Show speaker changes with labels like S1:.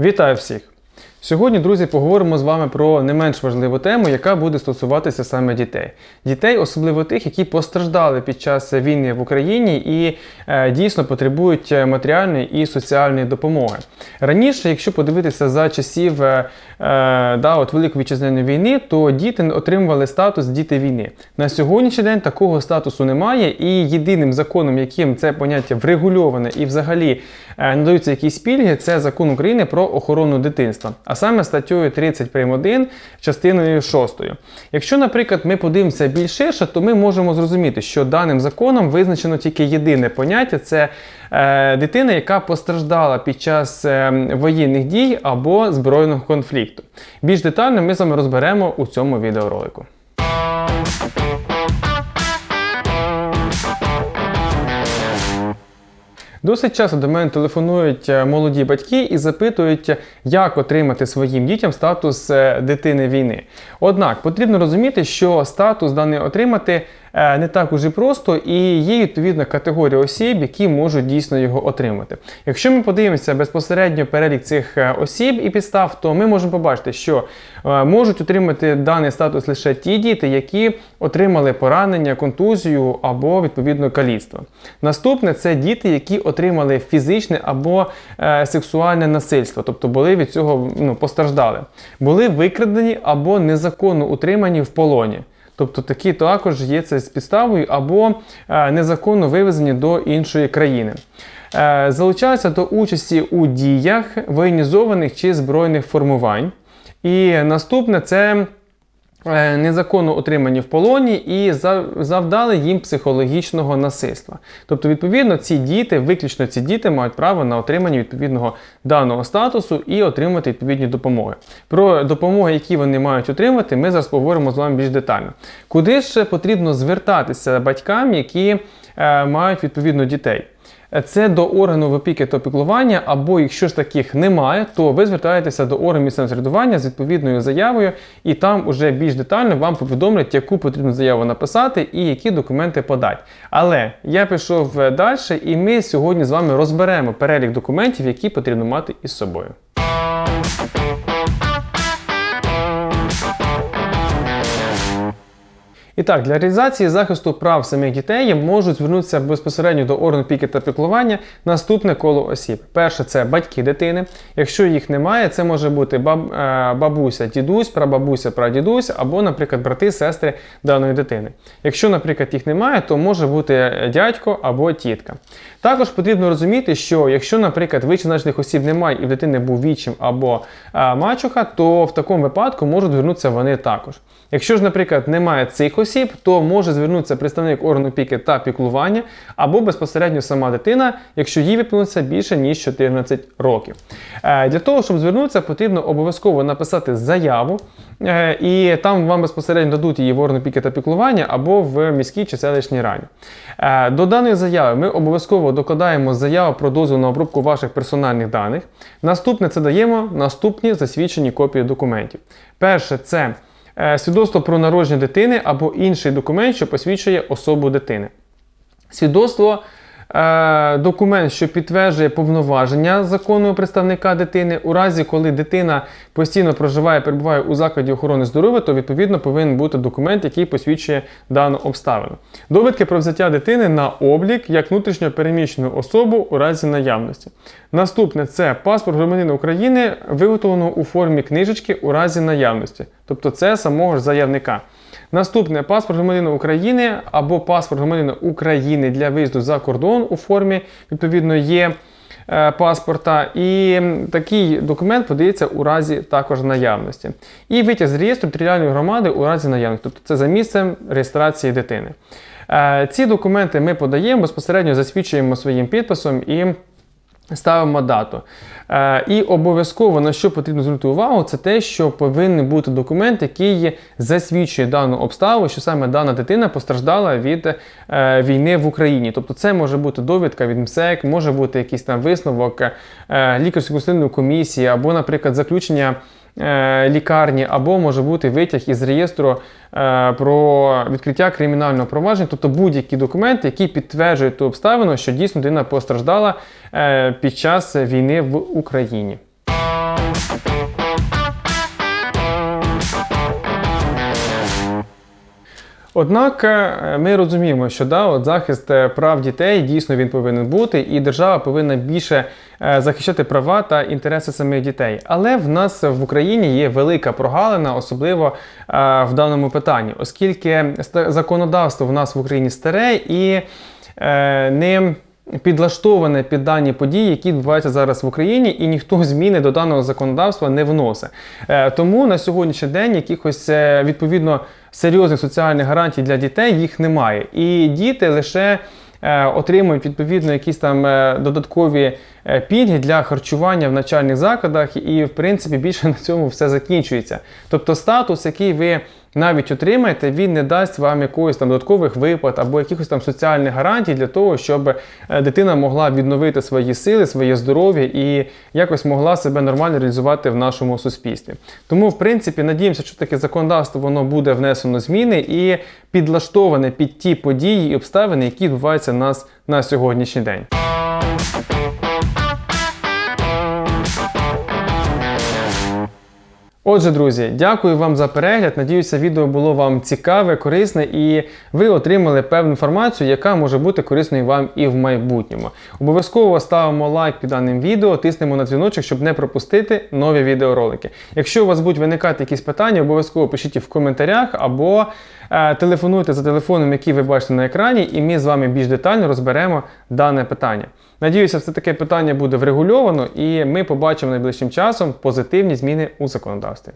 S1: Вітаю всіх! Сьогодні, друзі, поговоримо з вами про не менш важливу тему, яка буде стосуватися саме дітей. Дітей, особливо тих, які постраждали під час війни в Україні і е, дійсно потребують матеріальної і соціальної допомоги. Раніше, якщо подивитися за часів е, е, да, от Великої вітчизняної війни, то діти отримували статус діти війни. На сьогоднішній день такого статусу немає, і єдиним законом, яким це поняття врегульоване і взагалі е, надаються якісь пільги, це закон України про охорону дитинства, саме статтею 30 прим. 1, частиною 6. Якщо, наприклад, ми подивимося більш ширше, то ми можемо зрозуміти, що даним законом визначено тільки єдине поняття це е, дитина, яка постраждала під час е, воєнних дій або збройного конфлікту. Більш детально ми з вами розберемо у цьому відеоролику. Досить часто до мене телефонують е, молоді батьки і запитують, як отримати своїм дітям статус е, дитини війни. Однак потрібно розуміти, що статус даний отримати не так уже просто, і є відповідна категорія осіб, які можуть дійсно його отримати. Якщо ми подивимося безпосередньо перелік цих осіб і підстав, то ми можемо побачити, що можуть отримати даний статус лише ті діти, які отримали поранення, контузію або відповідно каліцтво. Наступне це діти, які отримали фізичне або е, сексуальне насильство, тобто були від цього ну, постраждали, були викрадені або незаконно утримані в полоні. Тобто такі також є це з підставою або е, незаконно вивезені до іншої країни. Е, залучаються до участі у діях воєнізованих чи збройних формувань. І наступне це незаконно отримані в полоні і завдали їм психологічного насильства. Тобто, відповідно, ці діти, виключно ці діти, мають право на отримання відповідного даного статусу і отримати відповідні допомоги. Про допомоги, які вони мають отримати, ми зараз поговоримо з вами більш детально. Куди ж потрібно звертатися батькам, які е, мають відповідно дітей? Це до органу опіки та піклування, або якщо ж таких немає, то ви звертаєтеся до органу місцевого самоврядування з відповідною заявою, і там уже більш детально вам повідомлять, яку потрібну заяву написати і які документи подати. Але я пішов е, далі, і ми сьогодні з вами розберемо перелік документів, які потрібно мати із собою. І так, для реалізації захисту прав самих дітей можуть звернутися безпосередньо до органу піки та піклування наступне коло осіб. Перше це батьки дитини. Якщо їх немає, це може бути е, бабуся, дідусь, прабабуся, прадідусь, або, наприклад, брати, сестри даної дитини. Якщо, наприклад, їх немає, то може бути дядько або тітка. Також потрібно розуміти, що якщо, наприклад, вичезначених осіб немає і в дитини був вічим або е, мачуха, то в такому випадку можуть звернутися вони також. Якщо ж, наприклад, немає цих осіб, то може звернутися представник органу опіки та піклування або безпосередньо сама дитина, якщо їй виповниться більше ніж 14 років. Е, для того, щоб звернутися, потрібно обов'язково написати заяву, е, і там вам безпосередньо дадуть її в орган опіки та піклування або в міській чи селищній раді. Е, до даної заяви ми обов'язково докладаємо заяву про дозвіл на обробку ваших персональних даних. Наступне це даємо наступні засвідчені копії документів. Перше це свідоцтво про народження дитини або інший документ, що посвідчує особу дитини. Свідоцтво Е, документ, що підтверджує повноваження законного представника дитини. У разі, коли дитина постійно проживає, перебуває у закладі охорони здоров'я, то відповідно повинен бути документ, який посвідчує дану обставину. Довідки про взяття дитини на облік як внутрішньо переміщену особу у разі наявності. Наступне це паспорт громадянина України, виготовлено у формі книжечки у разі наявності, тобто це самого ж заявника. Наступне паспорт громадянина України або паспорт громадянина України для виїзду за кордон у формі, відповідно, є е, паспорта. І такий документ подається у разі також наявності. І витяг з реєстру територіальної громади у разі наявності, тобто це за місцем реєстрації дитини. Е, ці документи ми подаємо, безпосередньо засвідчуємо своїм підписом і ставимо дату. Е, і обов'язково на що потрібно звернути увагу, це те, що повинен бути документ, який засвідчує дану обставу, що саме дана дитина постраждала від е, війни в Україні. Тобто це може бути довідка від МСЕК, може бути якийсь там висновок е, лікарсько-консультативної комісії, або, наприклад, заключення. Е, лікарні, або може бути витяг із реєстру е, про відкриття кримінального провадження, тобто будь-які документи, які підтверджують ту обставину, що дійсно людина постраждала е, під час війни в Україні. Однак е, ми розуміємо, що да, от захист е, прав дітей дійсно він повинен бути, і держава повинна більше е, захищати права та інтереси самих дітей. Але в нас в Україні є велика прогалина, особливо в даному питанні, оскільки законодавство в нас в Україні старе і ним. Підлаштоване під дані події, які відбуваються зараз в Україні, і ніхто зміни до даного законодавства не вносить. Е, Тому на сьогоднішній день якихось е, відповідно серйозних соціальних гарантій для дітей їх немає. І діти лише е, отримують відповідно якісь там додаткові пільги для харчування в навчальних закладах, і в принципі більше на цьому все закінчується. Тобто статус, який ви навіть отримаєте, він не дасть вам якоїсь там додаткових виплат або якихось там соціальних гарантій для того, щоб е, дитина могла відновити свої сили, своє здоров'я і якось могла себе нормально реалізувати в нашому суспільстві. Тому, в принципі, надіємося, що таке законодавство воно буде внесено зміни і підлаштоване під ті події і обставини, які відбуваються в нас на сьогоднішній день. Отже, друзі, дякую вам за перегляд. Надіюся, відео було вам цікаве, корисне і ви отримали певну інформацію, яка може бути корисною вам і в майбутньому. Обов'язково ставимо лайк під даним відео, тиснемо на дзвіночок, щоб не пропустити нові відеоролики. Якщо у вас будуть виникати якісь питання, обов'язково пишіть їх в коментарях або телефонуйте за телефоном, який ви бачите на екрані, і ми з вами більш детально розберемо дане питання. Надіюся, все таке питання буде врегульовано, і ми побачимо найближчим часом позитивні зміни у законодавстві.